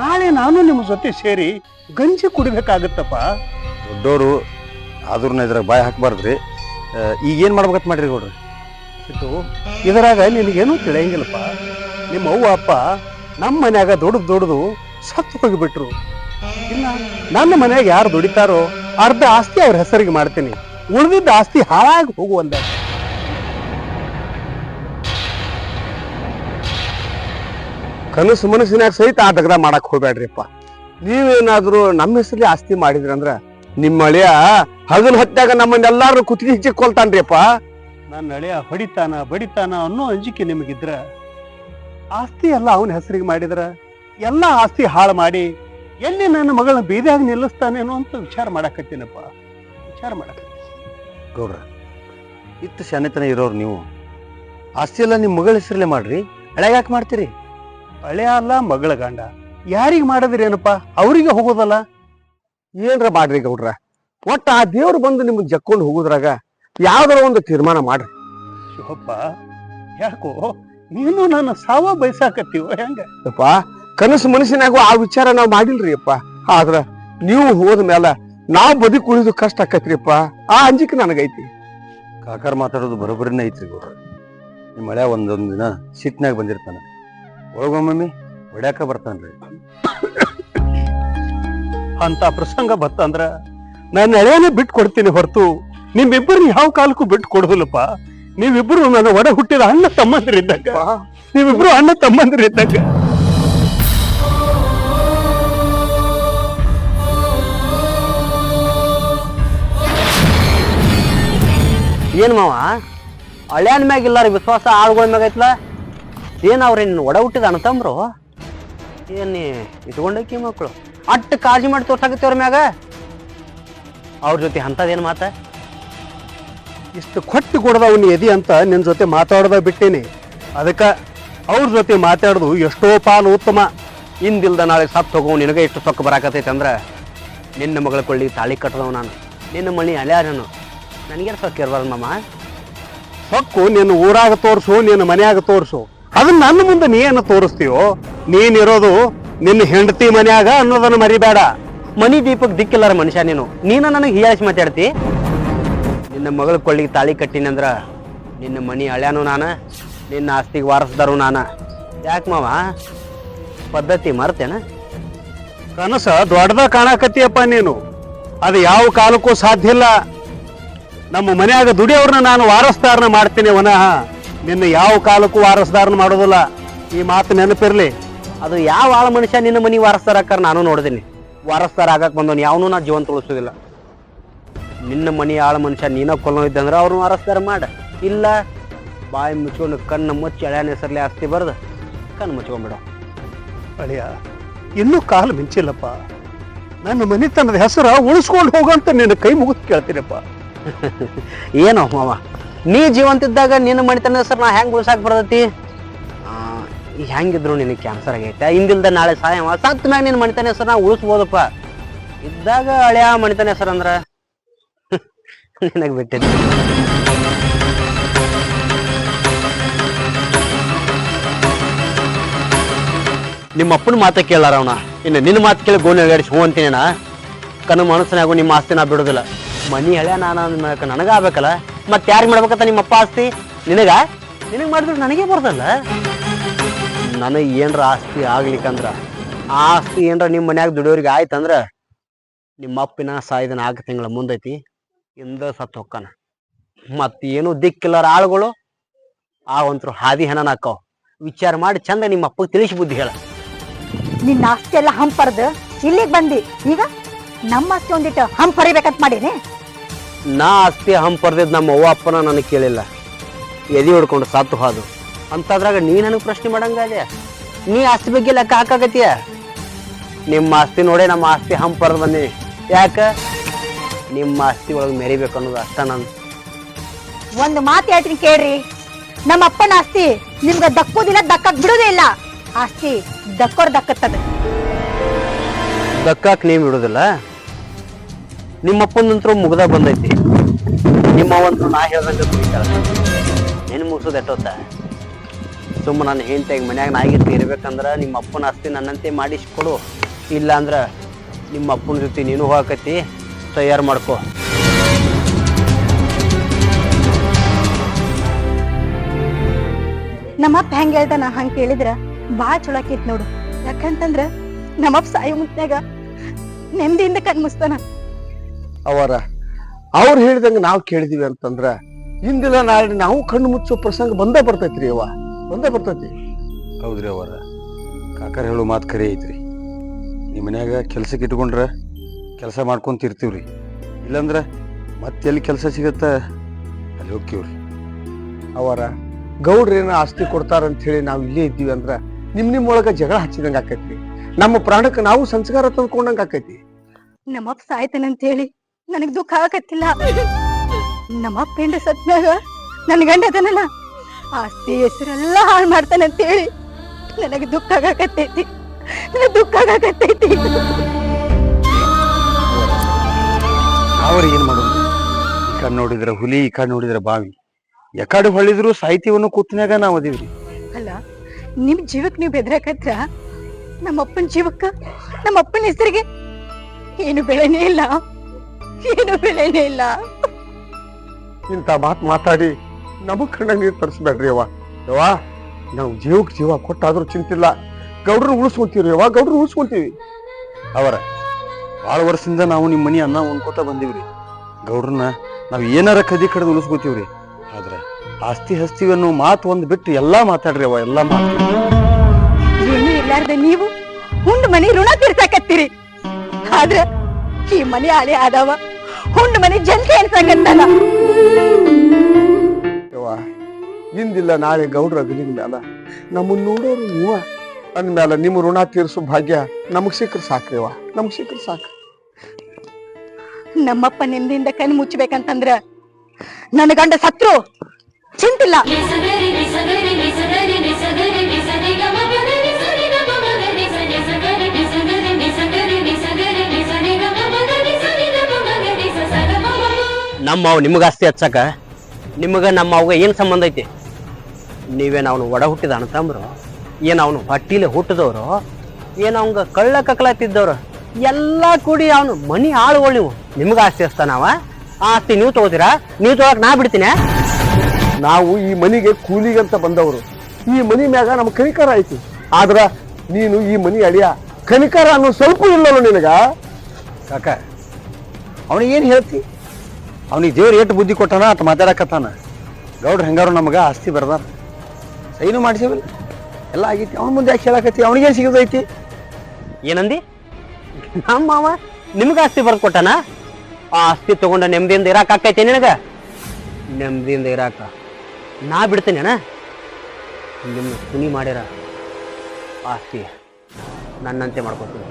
ನಾಳೆ ನಾನು ನಿಮ್ಮ ಜೊತೆ ಸೇರಿ ಗಂಜಿ ಕುಡಿಬೇಕಾಗತ್ತಪ್ಪ.
ದೊಡ್ಡೋರು ಆದ್ರೂ ಇದ್ರಾಗ ಬಾಯಿ ಹಾಕ್ಬಾರ್ದ್ರಿ. ಈಗ ಏನ್ ಮಾಡ್ಬೇಕತ್ ಮಾಡ್ರಿ ಗೌಡ್ರಿ?
ಸಿಟ್ಟು ಇದರಾಗ ನಿನಗೇನು ತಿಳಿಯಂಗಿಲ್ಲಪ್ಪ. ನಿಮ್ಮ ಅವ್ವ ಅಪ್ಪ ನಮ್ಮ ಮನ್ಯಾಗ ದೊಡ್ಡದು ದೊಡ್ಡದು ಸತ್ತು ಹೋಗಿಬಿಟ್ರು. ಇಲ್ಲ ನನ್ನ ಮನೆಯಾಗ ಯಾರು ದುಡಿತಾರೋ ಅರ್ಧ ಆಸ್ತಿ ಅವ್ರ ಹೆಸರಿಗೆ ಮಾಡ್ತೀನಿ. ಉಳಿದಿದ್ದ ಆಸ್ತಿ ಹಾಳಾಗಿ ಹೋಗುವಂದ
ಕನಸು ಮನಸ್ಸಿನಾಗ ಸಹಿತ ಆ ದಗದ ಮಾಡಕ್ ಹೋಗ್ಬೇಡ್ರಿಪ್ಪ. ನೀವೇನಾದ್ರೂ ನಮ್ಮ ಹೆಸರಲ್ಲಿ ಆಸ್ತಿ ಮಾಡಿದ್ರಂದ್ರ ನಿಮ್ಮ ಅಳಿಯ ಹಗಲ್ ಹೊತ್ತಾಗ ನಮ್ಮನ್ನೆಲ್ಲಾರು ಕುತ್ತಿಗೆ ಹಿಚ್ಚಿಕೊಳ್ತಾನ್ರಿಪ್ಪ
ನನ್ನ ಅಳಿಯ ಹೊಡಿತಾನ ಬಡಿತಾನ ಅನ್ನೋ ಅಂಜಿಕೆ ನಿಮಗಿದ್ರ ಆಸ್ತಿ ಎಲ್ಲ ಅವನ ಹೆಸರಿಗೆ ಮಾಡಿದ್ರ ಎಲ್ಲ ಆಸ್ತಿ ಹಾಳು ಮಾಡಿ ಎಲ್ಲಿ ನನ್ನ ಮಗಳ ಬೀದಿಯಾಗಿ ನಿಲ್ಲಿಸ್ತಾನೇನೋ ಅಂತ ವಿಚಾರ ಮಾಡಕತ್ತೀನಪ್ಪ. ವಿಚಾರ ಮಾಡಕ
ಗೌಡ್ರ ಇತ್ತು ಶಾನೆತನ ಇರೋರು ನೀವು. ಆಸ್ತಿ ಎಲ್ಲ ನಿಮ್ಮ ಮಗಳ ಹೆಸರಲ್ಲೇ ಮಾಡ್ರಿ. ಹಳೆ ಯಾಕೆ ಮಾಡ್ತೀರಿ?
ಹಳೆಯ ಅಲ್ಲ ಮಗಳ ಗಂಡ. ಯಾರಿಗೆ ಮಾಡಿದ್ರೇನಪ್ಪ? ಅವರಿಗೆ ಹೋಗೋದಲ್ಲ.
ಏನ್ರ ಮಾಡ್ರಿ ಗೌಡ್ರ? ಒಟ್ಟು ಆ ದೇವ್ರು ಬಂದು ನಿಮ್ಗೆ ಜಕ್ಕೊಂಡು ಹೋಗುದ್ರಾಗ ಯಾವ್ದಾರ ಒಂದು ತೀರ್ಮಾನ ಮಾಡ್ರಿ.
ಶಿವಪ್ಪ ಯಾಕೋ ನೀನು ನನ್ನ ಸಾವ ಬಯಸಾಕತ್ತೀವ ಹೆಂಗ?
ಯಪ್ಪ ಕನಸು ಮನಸ್ಸಿನಾಗೂ ಆ ವಿಚಾರ ನಾವು ಮಾಡಿಲ್ರಿ ಅಪ್ಪ ಆದ್ರ ನೀವು ಹೋದ ಮ್ಯಾಲ ನಾವ್ ಬದುಕು ಉಳಿದು ಕಷ್ಟ ಆಕತ್ರಿಪ್ಪ ಆ ಅಂಜಿಕೆ ನನಗೈತಿ.
ಕಾಕಾರ ಮಾತಾಡೋದು ಬರೋಬ್ಬರಿನೇ ಐತ್ರಿ ಗೌಡ್ರ ನಿಮ್ಮ ಮಳೆ ಒಂದೊಂದು ದಿನ ಸಿಟ್ನಾಗ ಬಂದಿರ್ತಾನೆ. ಒಳಗೊಮ್ಮೆ ಹೊಡ್ಯಾಕ ಬರ್ತಾನ್ರಿ
ಅಂತ ಪ್ರಸಂಗ ಬತ್ತಂದ್ರ ನನ್ನ ಹಳೆಯನೇ ಬಿಟ್ಟು ಕೊಡ್ತೀನಿ ಹೊರತು ನಿಮ್ಮಿಬ್ಬರನ್ನ ಯಾವ ಕಾಲಕ್ಕೂ ಬಿಟ್ಟು ಕೊಡೋದಿಲ್ಲಪ್ಪ. ನೀವಿಬ್ರು ನನ್ನ ಒಡ ಹುಟ್ಟಿದ ಅಣ್ಣ ತಮ್ಮಂದ್ರಿದ್ದಾಗ ನೀವಿಬ್ರು ಅಣ್ಣ ತಮ್ಮಂದ್ರಿದ್ದಾಗ.
ಏನ್ ಮಾವ? ಹಳ್ಯಾನ ಮ್ಯಾಗ ಇಲ್ಲಾರ ವಿಶ್ವಾಸ ಆಳ್ಗಳ ಮ್ಯಾಗ ಐತ್ಲ? ಏನ್ ಅವ್ರ ನಿನ್ನ ಒಡ ಹುಟ್ಟಿದ ಅಣತಂಬ್ರು ಏನ್ ಇಟ್ಕೊಂಡಕ್ಕಿ ಮಕ್ಕಳು ಅಟ್ಟು ಕಾಳಜಿ ಮಾಡಿ ತೋರ್ಸಾಕತ್ತಿ ಅವ್ರ ಮ್ಯಾಗ? ಅವ್ರ ಜೊತೆ ಅಂಥದ್ದೇನು ಮಾತ?
ಇಷ್ಟು ಕೊಟ್ಟು ಕೊಡದವನ್ ಎದಿ ಅಂತ ನಿನ್ನ ಜೊತೆ ಮಾತಾಡದ ಬಿಟ್ಟೇನಿ. ಅದಕ್ಕ ಅವ್ರ ಜೊತೆ ಮಾತಾಡೋದು ಎಷ್ಟೋ ಪಾಲು ಉತ್ತಮ.
ಇಂದಿಲ್ದ ನಾಳೆ ಸತ್ತು ಹೋಗೋ, ನಿನಗೆ ಎಷ್ಟು ಸೊಕ್ಕ ಬರಾಕತೈತೆ ಅಂದ್ರೆ ನಿನ್ನ ಮಗಳ ಕೊಳ್ಳಿ ತಾಳಿ ಕಟ್ಟದವ ನಾನು. ನಿನ್ನ ಮಣಿ ಅಲ್ಯಾರ ನಾನು. ನನಗೇನು ಸೊಕ್ಕ ಇರ್ಬಾರ್ದು ಮಾಮ?
ಸೊಕ್ಕು ನಿನ್ನ ಊರಾಗ ತೋರಿಸು ನಿನ್ನ ಮನ್ಯಾಗ ತೋರಿಸು. ಅದನ್ನ ನನ್ನ ಮುಂದೆ ನೀ ಏನು ತೋರಿಸ್ತೀಯೋ ನೀನಿರೋದು ನಿನ್ನ ಹೆಂಡತಿ ಮನ್ಯಾಗ ಅನ್ನೋದನ್ನ ಮರಿಬೇಡ.
ಮನಿ ದೀಪಕ್ ದಿಕ್ಕಿಲ್ಲಾರ ಮನುಷ್ಯ ನೀನು. ನೀನ ನನಗೆ ಹೀಯಾಳಿಸಿ ಮಾತಾಡ್ತಿ? ನಿನ್ನ ಮಗಳ ಕೊಳ್ಳಿಗೆ ತಾಳಿ ಕಟ್ಟಿನಂದ್ರ ನಿನ್ನ ಮನಿ ಅಳ್ಯಾನು ನಾನು ನಿನ್ನ ಆಸ್ತಿಗೆ ವಾರಸ್ದಾರು ನಾನು. ಯಾಕೆ ಮಾವ? ಪದ್ಧತಿ ಮರ್ತೇನ?
ಕನಸ ದೊಡ್ಡದ ಕಾಣಕತ್ತೀಯಪ್ಪ ನೀನು. ಅದು ಯಾವ ಕಾಲಕ್ಕೂ ಸಾಧ್ಯ ಇಲ್ಲ. ನಮ್ಮ ಮನೆಯಾಗ ದುಡಿಯವ್ರನ್ನ ನಾನು ವಾರಸ್ದಾರನ ಮಾಡ್ತೀನಿ ವನಃ. ನಿನ್ನ ಯಾವ ಕಾಲಕ್ಕೂ ವಾರಸ್ದಾರನ ಮಾಡೋದಿಲ್ಲ. ಈ ಮಾತು ನೆನಪಿರ್ಲಿ.
ಅದು ಯಾವ ಆಳ ಮನುಷ್ಯ ನಿನ್ನ ಮನೆ ವಾರಸ್ದಾರ ಹಾಕಾರ ನಾನು ನೋಡಿದೀನಿ. ವಾರಸ್ದಾರ ಆಗಕ್ಕೆ ಬಂದವನು ಯಾವನು ನಾ ಜೀವನ ತುಳಿಸೋದಿಲ್ಲ. ನಿನ್ನ ಮನೆ ಆಳ ಮನುಷ್ಯ ನೀನ ಕೊಲ್ಲೋ ಇದ್ದಂದ್ರೆ ಅವ್ರನ್ನ ವಾರಸ್ದಾರ ಮಾಡ. ಇಲ್ಲ, ಬಾಯಿ ಮುಚ್ಕೊಂಡು ಕಣ್ಣು ಮುಚ್ಚಿ ಅಳೆಯ ಹೆಸರಲ್ಲಿ ಆಸ್ತಿ ಬರ್ದು, ಕಣ್ಣು ಮುಚ್ಕೊಂಡ್ಬಿಡು
ಅಳಿಯ, ಇನ್ನೂ ಕಾಲು ಮಿಂಚಿಲ್ಲಪ್ಪ. ನನ್ನ ಮನೆತನದ ಹೆಸರು ಉಳಿಸ್ಕೊಂಡು ಹೋಗಂತ ನಿನ್ನ ಕೈ ಮುಗಿದು ಕೇಳ್ತೀನಪ್ಪ.
ಏನೋ ಮಾವ? ನೀ ಜೀವಂತಿದ್ದಾಗ ನಿನ್ನ ಮಣಿತನ ಸರ್ ನಾ ಹೆಂಗ್ ಉಳ್ಸಾಕ್ ಬರ್ತೈತಿ? ಹೆಂಗಿದ್ರು ನಿನಗೆ ಕ್ಯಾನ್ಸರ್ ಆಗೈತೆ? ಹಿಂದಿಲ್ದ ನಾಳೆ ಸಹಾಯ ಸತ್ ಮ್ಯಾಗ ನಿನ್ನ ಮಣಿತನ ಸರ್ ನಾ ಉಳಿಸ್ಬೋದಪ್ಪ. ಇದ್ದಾಗ ಹಳೆಯ ಮಣಿತನ ಸರ್ ಅಂದ್ರ? ನಿನಗೆ ಬಿಟ್ಟಿದ್ದೆ. ನಿಮ್ಮ ಅಪ್ಪನ ಮಾತ ಕೇಳಾರ ಅವನ. ಇನ್ನು ನಿನ್ನ ಮಾತು ಕೇಳಿ ಗೋಣಿ ಅಗಾಡಿಸಿ ಹೂ ಅಂತೀನಿ ಕಣ್ಣು ಮನಸ್ಸಿನಾಗು ನಿಮ್ಮ ಆಸ್ತಿ ನಾ ಬಿಡೋದಿಲ್ಲ. ಮನಿ ಹಳೆ ನಾನು ಅಂದ್ಮೇಲೆ ನನಗ ಆಗ್ಬೇಕಲ್ಲ ಮತ್ತೆ ಯಾರಿಗೆ ಮಾಡ್ಬೇಕಂತ ನಿಮ್ಮ ಅಪ್ಪ ಆಸ್ತಿ? ನಿನಗ? ನಿನಗೆ ಮಾಡಿದ್ರೆ ನನಗೆ ಬರ್ತಲ್ಲ ನನಗೆ ಏನರ ಆಸ್ತಿ ಆಗ್ಲಿಕ್ಕಂದ್ರ, ಆಸ್ತಿ ಏನರ ನಿಮ್ಮ ಮನ್ಯಾಗ ದುಡಿಯೋರಿಗೆ ಆಯ್ತಂದ್ರ, ನಿಮ್ಮ ಅಪ್ಪಿನ ಸಾಯ್ದ ನಾಲ್ಕು ತಿಂಗಳ ಮುಂದೈತಿ, ಇಂದ ಸತ್ತು ಹೊಕ್ಕನ. ಮತ್ತೆ ಏನು ದಿಕ್ಕಿಲ್ಲರ ಆಳುಗಳು, ಆ ಹಾದಿ ಹೆಣನ ಹಾಕವ್ ವಿಚಾರ ಮಾಡಿ ಚಂದ ನಿಮ್ಮ ಅಪ್ಪಗೆ ತಿಳಿಸಿ ಬುದ್ಧಿ ಹೇಳ.
ನಿನ್ನ ಆಸ್ತಿ ಎಲ್ಲ ಹಂಪರ್ದು, ಇಲ್ಲಿಗೆ ಬಂದಿ, ಈಗ? ನಮ್ಮ ಆಸ್ತಿ ಒಂದಿಟ್ಟು ಹಂಪರಿಬೇಕಂತ ಮಾಡೀನಿ
ನಾ ಆಸ್ತಿ ಹಂಪರ್ದಿದ್ ನಮ್ಮ ಅವ್ವ ಅಪ್ಪನ ನನಗೆ ಕೇಳಿಲ್ಲ. ಎದೆ ಹೊಡ್ಕೊಂಡು ಸಾತು ಹಾದು. ಅಂತದ್ರಾಗ ನೀ ನನಗೆ ಪ್ರಶ್ನೆ ಮಾಡಂಗಾದೆ ನೀ ಆಸ್ತಿ ಬಗ್ಗೆ ಲೆಕ್ಕ ಹಾಕಾಗತ್ತೀಯ ನಿಮ್ಮ ಆಸ್ತಿ ನೋಡೇ ನಮ್ಮ ಆಸ್ತಿ ಹಂಪರ್ದು ಬಂದೀನಿ. ಯಾಕ? ನಿಮ್ಮ ಆಸ್ತಿ ಒಳಗೆ ಮೆರಿಬೇಕು ಅನ್ನೋದು ಅಷ್ಟ ನಾನು
ಒಂದು ಮಾತು ಹೇಳ್ತೀನಿ ಕೇಳ್ರಿ. ನಮ್ಮ ಅಪ್ಪನ ಆಸ್ತಿ ನಿಮ್ಗೆ ದಕ್ಕೋದಿಲ್ಲ ದಕ್ಕಕ್ ಬಿಡುದೇ ಇಲ್ಲ. ಆಸ್ತಿ ದಕ್ಕೋರ್ ದಕ್ಕತ್ತದ.
ದಕ್ಕಾಕ್ ನೀವು ಬಿಡುದಿಲ್ಲ. ನಿಮ್ಮ ಅಪ್ಪನಂತರೂ ಮುಗ್ದ ಬಂದೈತಿ. ನಿಮ್ಮ ಅವಂತರು ನಾ ಹೇಳ್ದಂಗೆ ದುಡಿತಾಳ ಏನು ಮುಗಿಸೋದು ಎಟ್ಟೋತ ಸುಮ್ಮ ನನ್ನ ಹೆಂಡತಿಯಾಗಿ ಮನ್ಯಾಗ ನಾಯಿಗಿರ್ತಿ ಇರ್ಬೇಕಂದ್ರೆ ನಿಮ್ಮ ಅಪ್ಪನ ಆಸ್ತಿ ನನ್ನಂತೆ ಮಾಡಿಸ್ಕೊಡು. ಇಲ್ಲ ಅಂದ್ರೆ ನಿಮ್ಮ ಅಪ್ಪನ ಜೊತೆ ನೀನು ಹೋಗಕತ್ತಿ, ತಯಾರು ಮಾಡ್ಕೋ.
ನಮ್ಮಪ್ಪ ಹೆಂಗೆ ಹೇಳ್ತಾನ ಹಂಗ ಕೇಳಿದ್ರ? ಬಾಳ ಚಲೋ ನೋಡು. ಯಾಕಂತಂದ್ರ ನಮ್ಮಪ್ಪ ಸಾಯಿ ಮುತ್ತಿನಾಗ ನೆಮ್ಮದಿಯಿಂದ ಕಣ್ಮುಸ್ತಾನ
ಅವರ ಅವ್ರು ಹೇಳಿದಂಗೆ ನಾವು ಕೇಳಿದೀವಿ ಅಂತಂದ್ರೆ ಇಂದಿಲ್ಲ ನಾಳೆ ನಾವು ಕಣ್ಣು ಮುಚ್ಚೋ ಪ್ರಸಂಗ ಬಂದೇ ಬರ್ತೈತ್ರಿ ಅವ ಬಂದೇ ಬರ್ತೈತಿ.
ಹೌದ್ರಿ ಅವರ ಕಾಕರ್ ಹೇಳೋ ಮಾತು ಖರೆ ಐತ್ರಿ. ನಿಮ್ಮ ಮನ್ಯಾಗ ಕೆಲ್ಸಕ್ಕೆ ಇಟ್ಕೊಂಡ್ರೆ ಕೆಲಸ ಮಾಡ್ಕೊಂತಿರ್ತೀವ್ರಿ. ಇಲ್ಲಾಂದ್ರೆ ಇಲ್ಲಂದ್ರ ಮತ್ತೆ ಎಲ್ಲಿ ಕೆಲಸ ಸಿಗತ್ತ ಅಲ್ಲಿ ಹೋಗ್ತೀವ್ರಿ.
ಅವರ ಗೌಡ್ರೇನ ಆಸ್ತಿ ಕೊಡ್ತಾರ ಅಂತ ಹೇಳಿ ನಾವು ಇಲ್ಲೇ ಇದ್ದೀವಿ ಅಂದ್ರೆ ನಿಮ್ ನಿಮ್ಮ ಒಳಗ ಜಗಳ ಹಚ್ಚಿದಂಗೆ ಆಕೈತಿ ನಮ್ಮ ಪ್ರಾಣಕ್ಕೆ ನಾವು ಸಂಸ್ಕಾರ ತಂದ್ಕೊಂಡಂಗೆ ಆಕೈತಿ.
ನಮ್ಮಪ್ಪ ಸಾಯ್ತಾನಂತ ಹೇಳಿ ನನಗ್ ದುಃಖ ಆಗತ್ತಿಲ್ಲ. ನಮ್ಮ ಹೆಂಡ ಸತ್ನಾಗ ನನ್ ಗಂಡ ಅದನಲ್ಲ. ಆಸ್ತಿ ಹೆಸರೆಲ್ಲ ಹಾಳು ಅಂತ ಹೇಳಿ ನನಗೆ ದುಃಖ ಆಗಕತ್ತೈತಿ. ನನಗ್ ದುಃಖ ಆಗಕತ್ತೈತಿ.
ಅವ್ರ ಏನ್ ಮಾಡೋದು? ಈ ಕಡೆ ನೋಡಿದ್ರ ಹುಲಿ ಈ ಕಡೆ ನೋಡಿದ್ರ ಬಾವಿ. ಯಕಾಡು ಹೊಳಿದ್ರು ಸಾಹಿತ್ಯವನ್ನು ಕೂತಿನಾಗ ನಾವ್ ಅದೀವ್ರಿ.
ಅಲ್ಲ ನಿಮ್ ಜೀವಕ್ ನೀವ್ ಅಪ್ಪನ ನಮ್ಮಪ್ಪನ ಜೀವಕ್ಕ ನಮ್ಮಪ್ಪನ ಹೆಸರಿಗೆ ಏನು ಬೆಳೆನೇ ಇಲ್ಲ. ಏನು ಬೆಳೆನೇ ಇಲ್ಲ.
ಇಂಥ ಮಾತು ಮಾತಾಡಿ ನಮಗ್ ಕಣ್ಣ ನೀರು ತರಿಸ್ಬೇಡ್ರಿ ಅವ್ವ ಯವ್ವ ನಾವು ಜೀವಕ್ಕೆ ಜೀವ ಕೊಟ್ಟಾದ್ರೂ ಚಿಂತಿಲ್ಲ. ಗೌಡ್ರು ಉಳಿಸ್ಕೊಂತೀವಿ ಯವ್ವ ಗೌಡ್ರು ಉಳಿಸ್ಕೊಂತೀವಿ.
ಅವರ ಭಾಳ ವರ್ಷದಿಂದ ನಾವು ನಿಮ್ಮ ಮನಿ ಅನ್ನ ಉಣ್ಕೋತ ಬಂದೀವ್ರಿ. ಗೌಡ್ರನ್ನ ನಾವ್ ಏನಾರ ಕದಿ ಕಡೆ ಉಳಿಸ್ಕೋತೀವ್ರಿ ಆದ್ರೆ ಆಸ್ತಿ ಹಸ್ತಿ ಅನ್ನೋ ಮಾತು ಒಂದ್ ಬಿಟ್ಟು ಎಲ್ಲಾ ಮಾತಾಡ್ರಿ ಅವ ಎಲ್ಲಾ ಮಾತಾಡ್ರಿ
ಏನು ನೀವು ಹುಂಡ್ ಮನಿ ಋಣ ತೀರ್ಸಾಕತ್ತೀರಿ. ಆದ್ರೆ ಈ ಮನೆ ಹಳೆ ಆದವ. ಹುಂಡ್ ಮನೆ ಜಲ್ದಿ ಎಣ್ಸಾಕತ್ತಾನ
ಯವ್ವ ಇಂದಿಲ್ಲ ನಾಳೆ ಗೌಡ್ರ ಅಗಲಿನ ಮ್ಯಾಲ. ನಮ್ಮನ್ನ ನೋಡೋರು ನೀವ. ಅಂದ್ಮೇಲೆ ನಿಮ್ಮ ಋಣ ತೀರಿಸೋ ಭಾಗ್ಯ ನಮಗ್ ಸಿಕ್ಕ್ರೆ ಸಾಕ್ರಿವ ನಮಗ್ ಸಿಕ್ಕ್ರೆ ಸಾಕು.
ನಮ್ಮಪ್ಪ ನಿಮ್ದಿಂದ ಕಣ್ ಮುಚ್ಚಬೇಕಂತಂದ್ರ ನನ್ನ ಗಂಡ ಸತ್ರು ಚಿಂತಿಲ್ಲ.
ನಮ್ಮ ಅವ್ ನಿಮಗೆ ಆಸ್ತಿ ಹಚ್ಚಕ ನಿಮಗೆ ನಮ್ಮ ಅವ್ಗ ಏನು ಸಂಬಂಧ ಐತಿ? ನೀವೇನು ಅವನು ಒಡ ಹುಟ್ಟಿದ ಅಣ್ತಂಬ್ರು ಏನು ಅವನು ಹೊಟ್ಟಿಲೆ ಹುಟ್ಟಿದವರು ಏನು ಅವಂಗ ಕಳ್ಳ ಕಕ್ಲಾತಿದ್ದವ್ರು ಎಲ್ಲ ಕೂಡಿ ಅವನು ಮನಿ ಆಳುಗಳು ನೀವು. ನಿಮಗೆ ಆಸ್ತಿ ಹಚ್ತಾನವ ಆ ಆಸ್ತಿ ನೀವು ತಗೋತೀರಾ? ನೀವು ತಗೋಕ್ ನಾ ಬಿಡ್ತೀನಿ.
ನಾವು ಈ ಮನಿಗೆ ಕೂಲಿಗಂತ ಬಂದವರು. ಈ ಮನಿ ಮ್ಯಾಗ ನಮ್ ಕನಿಕರ ಐತಿ. ಆದ್ರ ನೀನು ಈ ಮನಿ ಅಳಿಯ. ಕನಿಕರ ಅನ್ನೋ ಸ್ವಲ್ಪ ಇಲ್ಲಲ್ಲ ನಿನಗ?
ಕಾಕ ಅವನಿಗೆ ಏನು ಹೇಳ್ತಿ? ಅವನಿಗೆ ದೇವ್ರು ಎಷ್ಟು ಬುದ್ಧಿ ಕೊಟ್ಟಾನ ಅಟ್ ಮಾತಾಡಕತ್ತಾನ. ಗೌಡ್ರ ಹೆಂಗಾರು ನಮಗೆ ಆಸ್ತಿ ಬರ್ದಾರ. ಸೈನು ಮಾಡಿಸಿವಲ್ಲ. ಎಲ್ಲ ಆಗೈತಿ. ಅವನ ಮುಂದೆ ಯಾಕೆ ಹೇಳಕತ್ತಿ? ಅವನಿಗೇನು ಸಿಗೋದೈತಿ
ಏನಂದಿ? ನಮ್ಮ ಮಾವ ನಿಮ್ಗೆ ಆಸ್ತಿ ಬರ್ದು ಕೊಟ್ಟಾನ? ಆ ಆಸ್ತಿ ತಗೊಂಡ ನೆಮ್ಮದಿಯಿಂದ ಇರಾಕ ಆಕೈತಿ ನಿನಗ? ನೆಮ್ಮದಿಯಿಂದ ಇರಾಕ. ನಾ ಬಿಡ್ತೇನೆ ಅಣ್ಣ ನಿಮ್ಮ ಕುನಿ ಮಾಡ್ಯಾರ ಆಸ್ತಿ ನನ್ನಂತೆ ಮಾಡ್ಕೊತೀನಿ.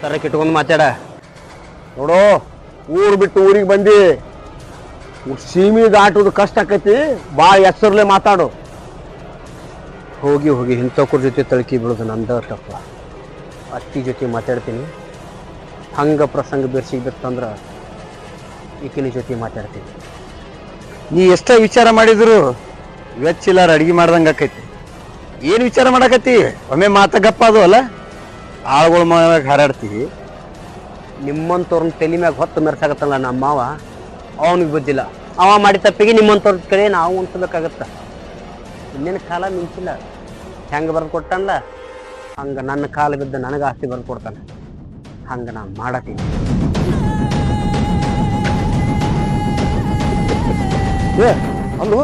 ಸರಕ್ಕೆ ಇಟ್ಕೊಂಡು ಮಾತಾಡ.
ನೋಡೋ. ಊರ್ ಬಿಟ್ಟು ಊರಿಗೆ ಬಂದು. ಸೀಮಿ ದಾಟೋದು ಕಷ್ಟ ಆಕೈತಿ. ಭಾಳ ಹೆಸರ್ಲೆ ಮಾತಾಡು.
ಹೋಗಿ ಹೋಗಿ ಇಂಥವ್ರ ಜೊತೆ ತಳಕಿ ಬೀಳೋದು ನಂದ ತಪ್ಪ. ಅತ್ತಿ ಜೊತೆ ಮಾತಾಡ್ತೀನಿ. ಹಂಗ ಪ್ರಸಂಗ ಬಿರ್ಸಿಗ್ಬಿತ್ತಂದ್ರ ಈಕಿನ ಜೊತೆ ಮಾತಾಡ್ತೀನಿ.
ನೀ ಎಷ್ಟೇ ವಿಚಾರ ಮಾಡಿದ್ರು? ವೆಚ್ಚಿಲ್ಲಾರ ಅಡಿಗೆ ಮಾಡ್ದಂಗೆ ಆಕೈತಿ. ಏನು ವಿಚಾರ ಮಾಡಕತ್ತಿ? ಒಮ್ಮೆ ಮಾತ ಗಪ್ಪ ಅದು ಅಲ್ಲ? ಆಳುಗಳ ಮ್ಯಾಗ ಹಾರಾಡ್ತಿ
ನಿಮ್ಮಂತವ್ರನ್ನ ತಲೆ ಮ್ಯಾಗ ಹೊತ್ತು ಮೆರ್ಸಾಗತ್ತಲ್ಲ ನಮ್ಮ ಮಾವ, ಅವನಿಗೆ ಬುದ್ಧಿಲ್ಲ ಅವ ಮಾಡಿದ ತಪ್ಪಿಗೆ ನಿಮ್ಮಂತವ್ರ ಕಡೆ ನಾವು ಉಣ್ಸಬೇಕಾಗತ್ತ ಇನ್ನೇನು ಕಾಲ ಮಿಂಚಿಲ್ಲ. ಹೆಂಗೆ ಬರ್ದು ಕೊಟ್ಟಲ್ಲ ಹಂಗೆ ನನ್ನ ಕಾಲ ಬಿದ್ದ ನನಗೆ ಆಸ್ತಿ ಬರ್ದು ಕೊಡ್ತಾನೆ. ಹಂಗೆ ನಾನು ಮಾಡತ್ತೀನಿ
ಏ ಅಲ್ವೋ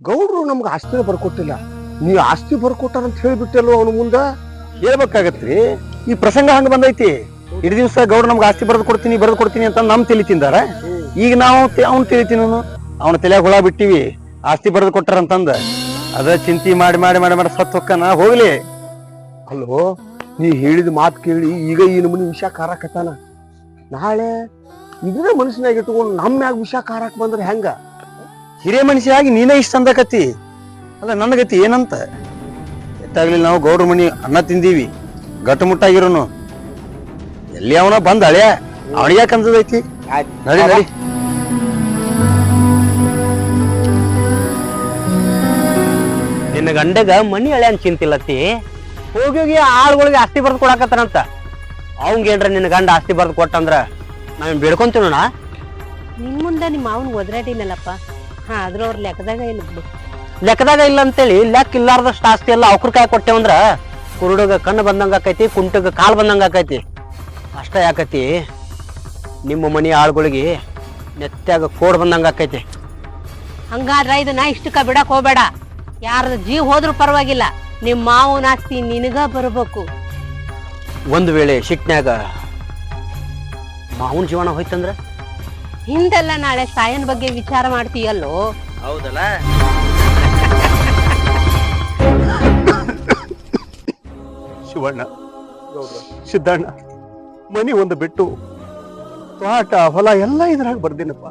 ಗೌಡ್ರು ನಮ್ಗೆ ಆಸ್ತಿನ ಬರ್ಕೊಟ್ಟಿಲ್ಲ. ನೀವು ಆಸ್ತಿ ಬರ್ಕೊಟ್ಟಾರಂತ ಹೇಳಿಬಿಟ್ಟಲ್ವ ಅವನ ಮುಂದೆ?
ಹೇಳ್ಬೇಕಾಗತ್ರಿ. ಈ ಪ್ರಸಂಗ ಹಂಗೆ ಬಂದೈತಿ. ಇಡೀ ದಿವಸ ಗೌಡ ನಮ್ಗೆ ಆಸ್ತಿ ಬರೆದು ಕೊಡ್ತೀನಿ ಬರೆದು ಕೊಡ್ತೀನಿ ಅಂತ ನಮ್ ತಿಳಿ ತಿಂದಾರ. ಈಗ ನಾವು ಅವ್ನ ತಿಳಿತೀನಿ ತಿನ್ನೋನು. ಅವನ ತಲೆಯಾಗ ಹುಳ ಬಿಟ್ಟಿವಿ. ಆಸ್ತಿ ಬರೆದು ಕೊಟ್ಟಾರ ಅಂತಂದ. ಅದ ಚಿಂತಿ ಮಾಡಿ ಮಾಡಿ ಮಾಡಿ ಮಾಡಿ ಸತ್ ಹೊಕ್ಕನ ಹೋಗ್ಲಿ.
ಅಲ್ಲೋ ನೀ ಹೇಳಿದ ಮಾತು ಕೇಳಿ ಈಗ ಈ ನಮೂನಿ ವಿಷ ಕಾರಕತ್ತಾನ ನಾಳೆ ಇದನ್ನ ಮನುಷ್ಯನಾಗಿ ಇಟ್ಕೊಂಡು ನಮ್ಮ ಮ್ಯಾಗ ವಿಷ ಕಾರಕ್ ಬಂದ್ರೆ ಹೆಂಗ?
ಹಿರಿಯ ಮನುಷ್ಯಾಗಿ ನೀನೇ ಇಷ್ಟ ಅಂದಕತ್ತಿ ಅಲ್ಲ ನನ್ನ ಗತಿ ಏನಂತ? ಎತ್ತಾಗ್ಲಿ ನಾವು ಗೌಡ್ರ ಮನಿ ಅನ್ನ ತಿಂದೀವಿ. ಗಟ್ಟುಮುಟ್ಟಾಗಿರೋನು ಎಲ್ಲಿ ಅವನ ಬಂದ ಹಳೆಯ ಅವನಿಗೆ ಕಂದದೈತಿ ನಡಿ ನಡಿ.
ನಿನ್ನ ಗಂಡಗ ಮನಿ ಹಳೆ ಅಂತ ಚಿಂತಿಲ್ಲತ್ತಿ. ಹೋಗಿ ಹೋಗಿ ಆಳುಗಳಿಗೆ ಆಸ್ತಿ ಬರ್ದು ಕೊಡಾಕತ್ತಾನಂತ. ಅವಂಗೇನ್ರ ನಿನ್ನ ಗಂಡ ಆಸ್ತಿ ಬರ್ದು ಕೊಟ್ಟಂದ್ರ ನಾವೇನ್ ಬೇಡ್ಕೊಂತೀನೋಣ
ನಿನ್ ಮುಂದೆ ನಿಮ್ಮ ಮಾವನ್ ಒದ್ರಾಡಿನಲ್ಲಪ್ಪ ಹಾ ಆದ್ರೂ ಅವ್ರ ಲೆಕ್ಕದಾಗ ಇಲ್ಲ ಬಿಡು.
ಲೆಕ್ಕದಾಗ ಇಲ್ಲ ಅಂತೇಳಿ ಲೆಕ್ಕ ಇಲ್ಲಾರ್ದಷ್ಟು ಆಸ್ತಿ ಎಲ್ಲ ಅವ್ರ ಕಾಯಿ ಕೊಟ್ಟೆವಂದ್ರ ಕುರುಡಗ ಕಣ್ಣು ಬಂದಂಗ ಆಕೈತಿ ಕುಂಟಗ ಕಾಲ್ ಬಂದಂಗ ಆಕೈತಿ. ಅಷ್ಟ ಯಾಕತಿ ನಿಮ್ಮ ಮನೆ ಆಳುಗಳಿಗೆ ನೆತ್ತಾಗ ಕೋಡ್ ಬಂದಂಗ ಆಕೈತಿ.
ಹಂಗಾದ್ರ ಇದನ್ನ ಇಷ್ಟಕ್ಕ ಬಿಡಕ್ ಹೋಗ್ಬೇಡ. ಯಾರದ ಜೀವ ಹೋದ್ರೂ ಪರವಾಗಿಲ್ಲ ನಿಮ್ ಮಾವನ ಆಸ್ತಿ ನಿನಗ ಬರಬೇಕು.
ಒಂದು ವೇಳೆ ಶಿಟ್ನ್ಯಾಗ ಮಾವನ ಜೀವನ ಹೋಯ್ತಂದ್ರ?
ಹಿಂದೆಲ್ಲ ನಾಳೆ ಸಾಯನ್ ಬಗ್ಗೆ ವಿಚಾರ ಮಾಡ್ತೀಯಲ್ಲೋ?
ಹೌದಲ್ಲ?
ಶಿವಣ್ಣ ಸಿದ್ದಣ್ಣ ಮನಿ ಒಂದು ಬಿಟ್ಟು ತೋಟ ಹೊಲ ಎಲ್ಲ ಇದ್ರಾಗ ಬರ್ದಿನಪ್ಪ.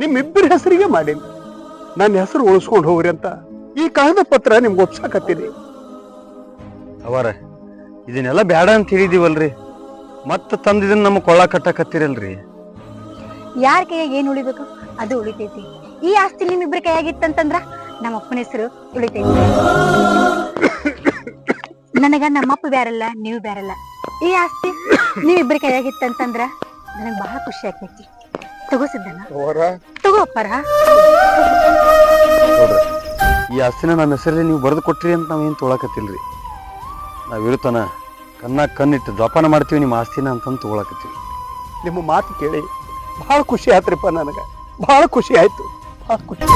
ನಿಮ್ಮಿಬ್ಬರ ಹೆಸರಿಗೆ ಮಾಡೀನಿ. ನನ್ನ ಹೆಸರು ಉಳಿಸ್ಕೊಂಡು ಹೋಗ್ರಿ ಅಂತ ಈ ಕಾಗದ ಪತ್ರ ನಿಮ್ಗೆ ಒಪ್ಸಾಕತ್ತೀನಿ.
ಅವರ ಇದನ್ನೆಲ್ಲ ಬೇಡ ಅಂತ ಹೇಳಿದೀವಲ್ರಿ. ಮತ್ತೆ ತಂದಿದ್ದನ್ನ ನಮ್ಮ ಕೊಳ್ಳ ಕಟ್ಟಕತ್ತೀರಲ್ರಿ.
ಯಾರ ಕೈಯಾಗ ಏನ್ ಉಳಿಬೇಕು? ಅದು ಉಳಿತೈತಿ. ಈ ಆಸ್ತಿ ನಿಮ್ಮಿಬ್ರ ಕೈಯಾಗಿತ್ತಂತಂದ್ರ ನಮ್ಮ ಅಪ್ಪನ ಹೆಸರು ಉಳಿತೈತಿ. ನನಗ ನಮ್ಮಪ್ಪ ಬ್ಯಾರಲ್ಲ ನೀವು ಬ್ಯಾರಲ್ಲ. ಈ ಆಸ್ತಿ ನೀವಿಬ್ರ ಕೈಯಾಗಿತ್ತಂತಂದ್ರ ನನಗ್ ಬಹಳ ಖುಷಿ ಆಗ್ತೈತಿ ತಗೋ ಸಿದ್ದನ ತಗೋ ಅಪ್ಪರ.
ನೋಡ್ರಿ ಈ ಆಸ್ತಿನ ನನ್ನ ಹೆಸರಲ್ಲಿ ನೀವು ಬರೆದು ಕೊಟ್ರಿ ಅಂತ ನಾವೇನು ತೊಗೊಳಕತ್ತಿಲ್ರಿ ನಾವು ಇರುತ್ತಾನ ಕನ್ನ ಕಣ್ಣಿಟ್ಟು ಜೋಪಾನ ಮಾಡ್ತೀವಿ ನಿಮ್ಮ ಆಸ್ತಿನ ಅಂತಂದು ತೊಗೊಳಕತ್ತೀವಿ
ನಿಮ್ಮ ಮಾತು ಕೇಳಿ ಬಹಳ ಖುಷಿ ಆಯ್ತ್ರಿಪ್ಪ ನನಗೆ. ಬಹಳ ಖುಷಿ ಆಯ್ತು. ಬಹಳ ಖುಷಿ.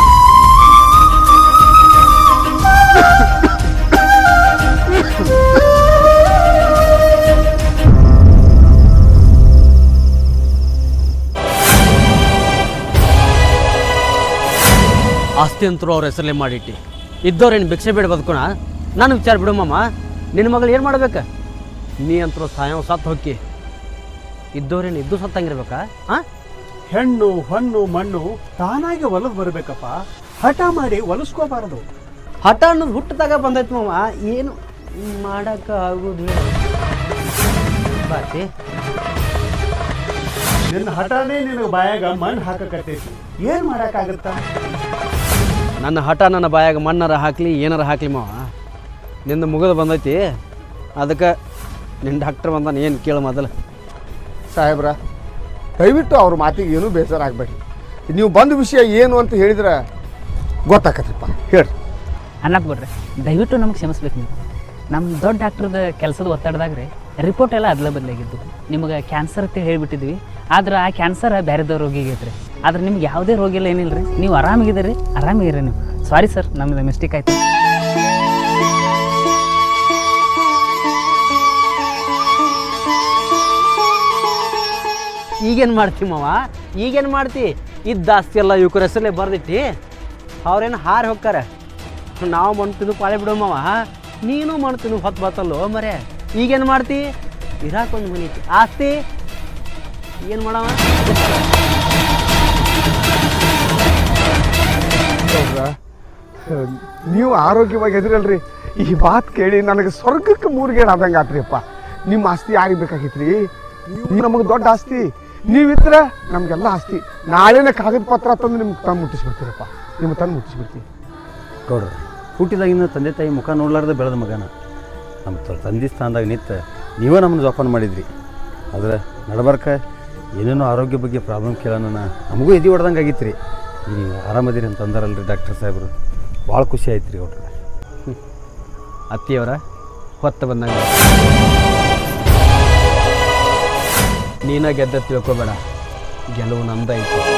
ಆಸ್ತಿ ಅಂತರೂ ಅವ್ರ ಹೆಸರಲ್ಲೇ ಮಾಡಿಟ್ಟು. ಇದ್ದವ್ರೇನು ಭಿಕ್ಷೆ ಬೇಡ ಬದುಕೋಣ ನಾನು ವಿಚಾರ ಬಿಡು ಮಾಮ. ನಿನ್ನ ಮಗಳು ಏನು ಮಾಡ್ಬೇಕು? ನೀ ಅಂತರೂ ಸಾಯೋ ಸತ್ತು ಹೊಕ್ಕಿ. ಇದ್ದವ್ರೇನು ಇದ್ದು ಸತ್ತಂಗಿರ್ಬೇಕಾ? ಹಾಂ
ಹೆಣ್ಣು ಹಣ್ಣು ಮಣ್ಣು ತಾನಾಗಿ ಹೊಲದ್ ಬರ್ಬೇಕಪ್ಪ. ಹಠ ಮಾಡಿ ಹೊಲಸ್ಕೋಬಾರದು.
ಹಠ ಅನ್ನೋದು ಹುಟ್ಟದಾಗ ಬಂದೈತೆ ಮಾವ ಏನು ಮಾಡಕ್ಕ ಆಗುದಿಲ್ಲ ಬಾತಿ.
ನಿನ್ನ ಹಠನೇ ನಿನಗೆ ಬಾಯಾಗ ಮಣ್ಣು ಹಾಕಕತ್ತೈತಿ. ಏನ್ ಮಾಡಕ್ಕಾಗತ್ತ?
ನನ್ನ ಹಠ ನನ್ನ ಬಾಯಾಗ ಮಣ್ಣಾರ ಹಾಕ್ಲಿ ಏನಾರ ಹಾಕ್ಲಿ ಮಾವ. ನಿಂದ ಮುಗಿದು ಬಂದೈತಿ. ಅದಕ್ಕೆ ನಿನ್ನ ಡಾಕ್ಟರ್ ಬಂದಾನ ಏನು ಕೇಳು ಮೊದಲು.
ಸಾಹೇಬ್ರ ದಯವಿಟ್ಟು ಅವ್ರ ಮಾತಿಗೆ ಏನೂ ಬೇಸರ ಆಗಬೇಡಿ ನೀವು ಬಂದ ವಿಷಯ ಏನು ಅಂತ ಹೇಳಿದ್ರೆ ಗೊತ್ತಾಕತ್ತಪ್ಪ ಹೇಳ್ರಿ.
ಅನ್ನಕ್ಕೆ ಬಿಡ್ರಿ ದಯವಿಟ್ಟು ನಮಗೆ ಕ್ಷಮಿಸ್ಬೇಕು ನೀವು. ನಮ್ಮ ದೊಡ್ಡ ಡಾಕ್ಟ್ರದ ಕೆಲಸದ ಒತ್ತಡದಾಗ ರೀ ರಿಪೋರ್ಟ್ ಎಲ್ಲ ಅದ್ಲ ಬದಲಾಗಿದ್ದು. ನಿಮಗೆ ಕ್ಯಾನ್ಸರ್ ಅಂತ ಹೇಳಿಬಿಟ್ಟಿದ್ವಿ, ಆದ್ರೆ ಆ ಕ್ಯಾನ್ಸರ್ ಬೇರೆದವ್ರ ರೋಗಿಗೆ ಐತ್ರಿ. ಆದ್ರೆ ನಿಮ್ಗೆ ಯಾವುದೇ ರೋಗ ಇಲ್ಲ ಏನಿಲ್ಲ ರೀ ನೀವು ಆರಾಮಾಗಿದ್ದೀರಿ ಆರಾಮಾಗಿರಿ ನೀವು. ಸಾರಿ ಸರ್ ನಮ್ದು ಮಿಸ್ಟೇಕ್ ಆಯ್ತು.
ಈಗೇನು ಮಾಡ್ತಿ ಮಾವ? ಈಗೇನು ಮಾಡ್ತಿ? ಇದ್ದ ಆಸ್ತಿ ಎಲ್ಲ ಇವ್ರ ಹೆಸರಲ್ಲೇ ಬರ್ದಿಟ್ಟಿ, ಅವ್ರೇನು ಹಾರಿ ಹೋಗ್ತಾರೆ. ನಾವು ಮಣ್ಣು ತಿಂದು ಪಾಳೆ ಬಿಡೋ ಮಾವ ನೀನು ಮಾಡ್ತೀನಿ ಹೊತ್ತು ಬತ್ತಲ್ಲೋ ಮರೆ. ಈಗೇನು ಮಾಡ್ತಿ? ಇರಾಕೊಂದು ಮನೆ ಐತಿ. ಆಸ್ತಿ? ಏನು ಮಾಡವ?
ನೀವು ಆರೋಗ್ಯವಾಗಿ ಎದುರಲ್ರಿ ಈ ಮಾತು ಕೇಳಿ ನನಗೆ ಸ್ವರ್ಗಕ್ಕೆ ಮೂರ್ಗೇಡ್ ಆದಂಗೆ ಆತ್ರಿಯಪ್ಪ. ನಿಮ್ಮ ಆಸ್ತಿ ಯಾರಿಗೆ ಬೇಕಾಗಿತ್ರಿ? ನೀವು ನಮಗೆ ದೊಡ್ಡ ಆಸ್ತಿ. ನೀವಿದ್ರೆ ನಮಗೆಲ್ಲ ಆಸ್ತಿ. ನಾಳೆನೇ ಕಾಗದ ಪತ್ರ ತಂದು ನಿಮ್ಗೆ ತಂದು ಮುಟ್ಟಿಸ್ಬಿಡ್ತೀರಪ್ಪ. ನಿಮ್ಗೆ ತಂದು ಮುಟ್ಟಿಸ್ಬಿಡ್ತೀವಿ
ಗೌಡ್ರ ಹುಟ್ಟಿದಾಗಿಂದ ತಂದೆ ತಾಯಿ ಮುಖ ನೋಡ್ಲಾರ್ದೆ ಬೆಳೆದ ಮಗನ. ನಮ್ಮ ತಂದೆ ಸ್ಥಾನದಾಗ ನಿಂತ ನೀವೇ ನಮ್ಮನ್ನು ಜೋಪಾನ ಮಾಡಿದ್ರಿ. ಆದರೆ ನಡಬರ್ಕ ಏನೇನೋ ಆರೋಗ್ಯ ಬಗ್ಗೆ ಪ್ರಾಬ್ಲಮ್ ಕೇಳೋಣ ನಮಗೂ ಎದಿ ಹೊಡೆದಂಗೆ ಆಗಿತ್ತು ರೀ ನೀವು ಆರಾಮದಿರಿ ಅಂತ ಅಂದಾರಲ್ರಿ ಡಾಕ್ಟರ್ ಸಾಹೇಬರು. ಭಾಳ ಖುಷಿ ಆಯ್ತು ರೀ ಅವ್ರ
ಅತ್ತಿಯವರ ಹೊತ್ತ ಬಂದಂಗೆ. ನೀನಾಗ ಗೆದ್ದ ತಿಳ್ಕೊಬೇಡ. ಗೆಲುವು ನಮ್ದೈತಿ